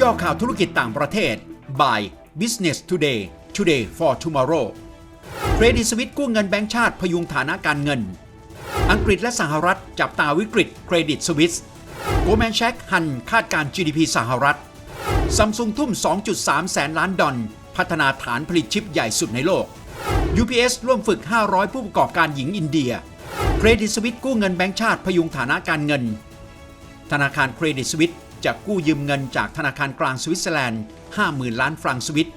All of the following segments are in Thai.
ย่อข่าวธุรกิจต่างประเทศ by Business Today Today for Tomorrow เครดิตสวิตกู้เงินแบงก์ชาติพยุงฐานะการเงิน อังกฤษและสหรัฐจับตาวิกฤตเครดิตสวิสโกลแมนแชกหันคาดการ GDP สหรัฐซัมซุงทุ่ม 2.3 แสนล้านดอลพัฒนาฐานผลิตชิปใหญ่สุดในโลก UPS ร่วมฝึก 500 ผู้ประกอบการหญิงอินเดีย เครดิตสวิตกู้เงินแบงก์ชาติพยุงฐานะการเงิน ธนาคารเครดิตสวิต จะกู้ยืมเงินจากธนาคารกลางสวิตเซอร์แลนด์ 50,000 ล้านฟรังสวิต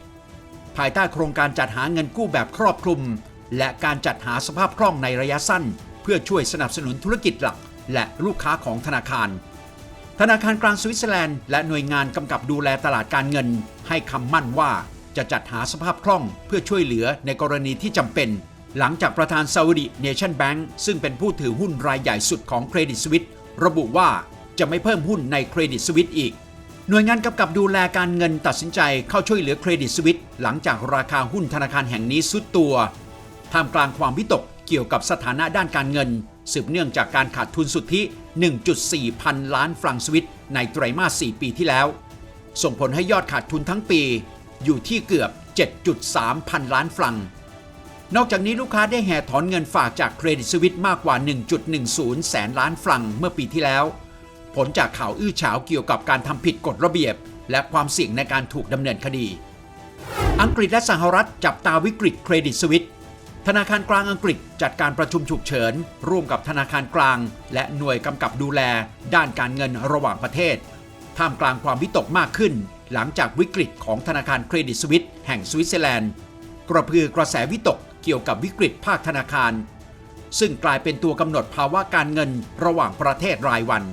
ภายใต้โครงการจัดหาเงินกู้แบบครอบคลุม และการจัดหาสภาพคล่องในระยะสั้น เพื่อช่วยสนับสนุนธุรกิจหลัก และลูกค้าของธนาคาร ธนาคารกลางสวิตเซอร์แลนด์และหน่วยงานกำกับดูแลตลาดการเงิน ให้คำมั่นว่าจะจัดหาสภาพคล่องเพื่อช่วยเหลือในกรณีที่จำเป็น หลังจากประธานซาอุดิเนชั่นแบงก์ซึ่งเป็นผู้ถือหุ้นรายใหญ่สุดของเครดิตสวิตระบุว่า จะไม่เพิ่มหุ้นในเครดิตสวิตอีก หน่วยงานกำกับดูแลการเงินตัดสินใจเข้าช่วยเหลือเครดิตสวิตหลังจากราคาหุ้นธนาคารแห่งนี้สุดตัวท่ามกลางความวิตกเกี่ยวกับสถานะด้านการเงิน สืบเนื่องจากการขาดทุนสุทธิ 1.4 พันล้านฟรังสวิตในไตรมาส 4 ปีที่แล้ว ส่งผลให้ยอดขาดทุนทั้งปี อยู่ที่เกือบ 7.3 พันล้านฟรัง นอกจากนี้ลูกค้าได้แห่ถอนเงินฝากจากเครดิตสวิตมากกว่า 1.10 แสนล้านฟรังเมื่อปีที่แล้ว ผลจากข่าวอื้อฉาวเกี่ยวกับการทำผิดกฎระเบียบ และความเสี่ยงในการถูกดำเนินคดี อังกฤษและสหรัฐจับตาวิกฤตเครดิตสวิตธนาคารกลางอังกฤษจัดการประชุมฉุกเฉิน ร่วมกับธนาคารกลาง และหน่วยกำกับดูแล ด้านการเงินระหว่างประเทศ ท่ามกลางความวิตกมากขึ้น หลังจากวิกฤตของธนาคารเครดิตสวิตแห่งสวิตเซอร์แลนด์ กระพือกระแสวิตกเกี่ยวกับวิกฤตภาคธนาคาร ซึ่งกลายเป็นตัวกำหนดภาวะการเงินระหว่างประเทศรายวัน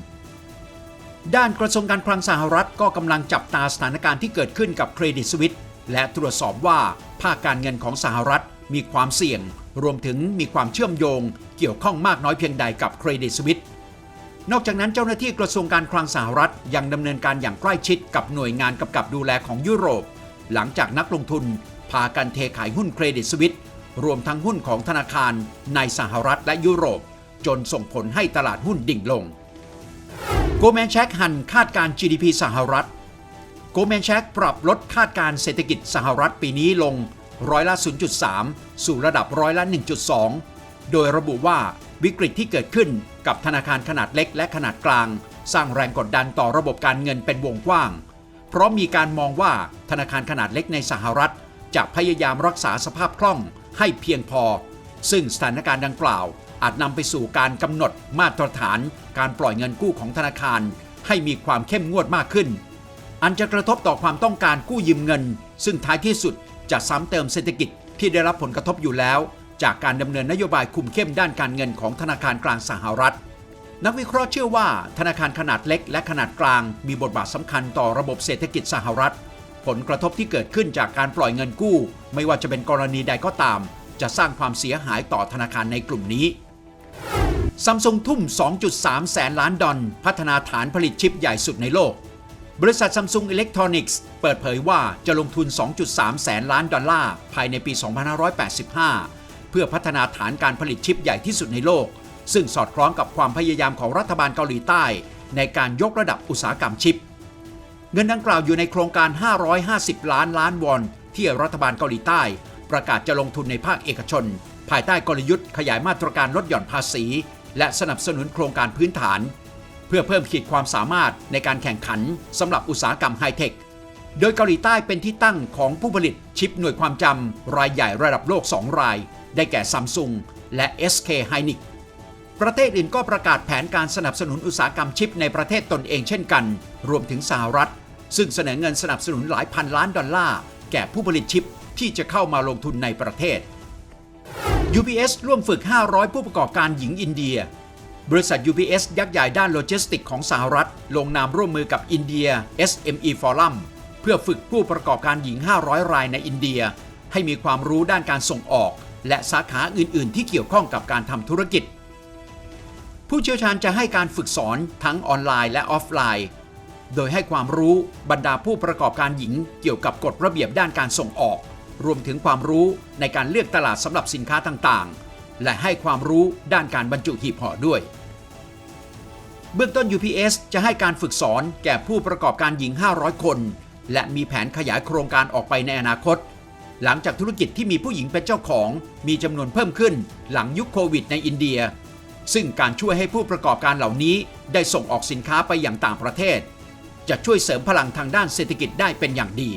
ด้านกระทรวงการคลังสหรัฐก็กำลังจับตาสถานการณ์ที่เกิดขึ้นกับเครดิตสวิตและตรวจสอบว่าภาคการเงินของสหรัฐมีความเสี่ยง รวมถึงมีความเชื่อมโยง เกี่ยวข้องมากน้อยเพียงใดกับเครดิตสวิตนอกจากนั้นเจ้าหน้าที่กระทรวงการคลังสหรัฐยังดำเนินการอย่างใกล้ชิดกับหน่วยงานกำกับดูแลของยุโรป หลังจากนักลงทุน พากันเทขายหุ้นเครดิตสวิตรวมทั้งหุ้นของธนาคารในสหรัฐและยุโรป จนส่งผลให้ตลาดหุ้นดิ่งลง โกลแมนแชกหันคาดการ GDP สหรัฐโกลแมนแชกปรับลดคาดการเศรษฐกิจสหรัฐปีนี้ลงร้อยละ 0.3 สู่ระดับร้อยละ 1.2 โดยระบุว่าวิกฤตที่เกิดขึ้นกับธนาคารขนาดเล็กและขนาดกลาง สร้างแรงกดดันต่อระบบการเงินเป็นวงกว้าง เพราะมีการมองว่าธนาคารขนาดเล็กในสหรัฐ จะพยายามรักษาสภาพคล่องให้เพียงพอ ซึ่งสถานการณ์ดังกล่าว อาจนำไปสู่การกำหนดมาตรฐานการปล่อยเงินกู้ของธนาคาร ให้มีความเข้มงวดมากขึ้น อันจะกระทบต่อความต้องการกู้ยืมเงิน ซึ่งท้ายที่สุดจะซ้ำเติมเศรษฐกิจที่ได้รับผลกระทบอยู่แล้ว จากการดำเนินนโยบายคุมเข้มด้านการเงินของธนาคารกลางสหรัฐ นักวิเคราะห์เชื่อว่า ธนาคารขนาดเล็กและขนาดกลาง มีบทบาทสำคัญต่อระบบเศรษฐกิจสหรัฐ ผลกระทบที่เกิดขึ้นจากการปล่อยเงินกู้ ไม่ว่าจะเป็นกรณีใดก็ตาม จะสร้างความเสียหายต่อธนาคารในกลุ่มนี้ ซัมซุงทุ่ม 2.3 แสนล้านดอลพัฒนาฐานผลิตชิปใหญ่สุดในโลก บริษัทซัมซุงอิเล็กทรอนิกส์เปิดเผยว่าจะลงทุน 2.3 แสนล้านดอลลาร์ภายในปี 2585 เพื่อพัฒนาฐานการผลิตชิปใหญ่ที่สุดในโลก ซึ่งสอดคล้องกับความพยายามของรัฐบาลเกาหลีใต้ ในการยกระดับอุตสาหกรรมชิป เงินดังกล่าวอยู่ในโครงการ 550 ล้านล้านวอน ที่รัฐบาลเกาหลีใต้ ประกาศจะลงทุนในภาคเอกชน ภายใต้กลยุทธ์ขยายมาตรการลดหย่อนภาษี และสนับสนุนโครงการพื้นฐาน เพื่อเพิ่มขีดความสามารถในการแข่งขันสำหรับอุตสาหกรรมไฮเทค โดยเกาหลีใต้เป็นที่ตั้งของผู้ผลิตชิปหน่วยความจำรายใหญ่ระดับโลก 2 ราย ได้แก่ซัมซุงและ SK Hynix ประเทศอื่นก็ประกาศแผนการสนับสนุนอุตสาหกรรมชิปในประเทศตนเองเช่นกัน รวมถึงสหรัฐ ซึ่งเสนอเงินสนับสนุนหลายพันล้านดอลลาร์แก่ผู้ผลิตชิปที่จะเข้ามาลงทุนในประเทศ UPS ร่วมฝึก 500 ผู้ประกอบการหญิงอินเดีย บริษัท UPS ยักษ์ใหญ่ด้านโลจิสติกของสหรัฐ ลงนามร่วมมือกับอินเดีย SME Forum เพื่อฝึกผู้ประกอบการหญิง 500 รายในอินเดีย ให้มีความรู้ด้านการส่งออก และสาขาอื่น ๆ ที่เกี่ยวข้องกับการทำธุรกิจ ผู้เชี่ยวชาญจะให้การฝึกสอนทั้งออนไลน์และออฟไลน์ โดยให้ความรู้บรรดาผู้ประกอบการหญิงเกี่ยวกับกฎระเบียบด้านการส่งออก รวมถึงความรู้ในการเลือกตลาดสำหรับสินค้าต่างๆ และให้ความรู้ด้านการบรรจุหีบห่อด้วย เบื้องต้น UPS จะให้การฝึกสอนแก่ผู้ประกอบการหญิง 500 คน และมีแผนขยายโครงการออกไปในอนาคต หลังจากธุรกิจที่มีผู้หญิงเป็นเจ้าของ มีจำนวนเพิ่มขึ้นหลังยุคโควิดในอินเดีย ซึ่งการช่วยให้ผู้ประกอบการเหล่านี้ได้ส่งออกสินค้าไปอย่างต่างประเทศ จะช่วยเสริมพลังทางด้านเศรษฐกิจได้เป็นอย่างดี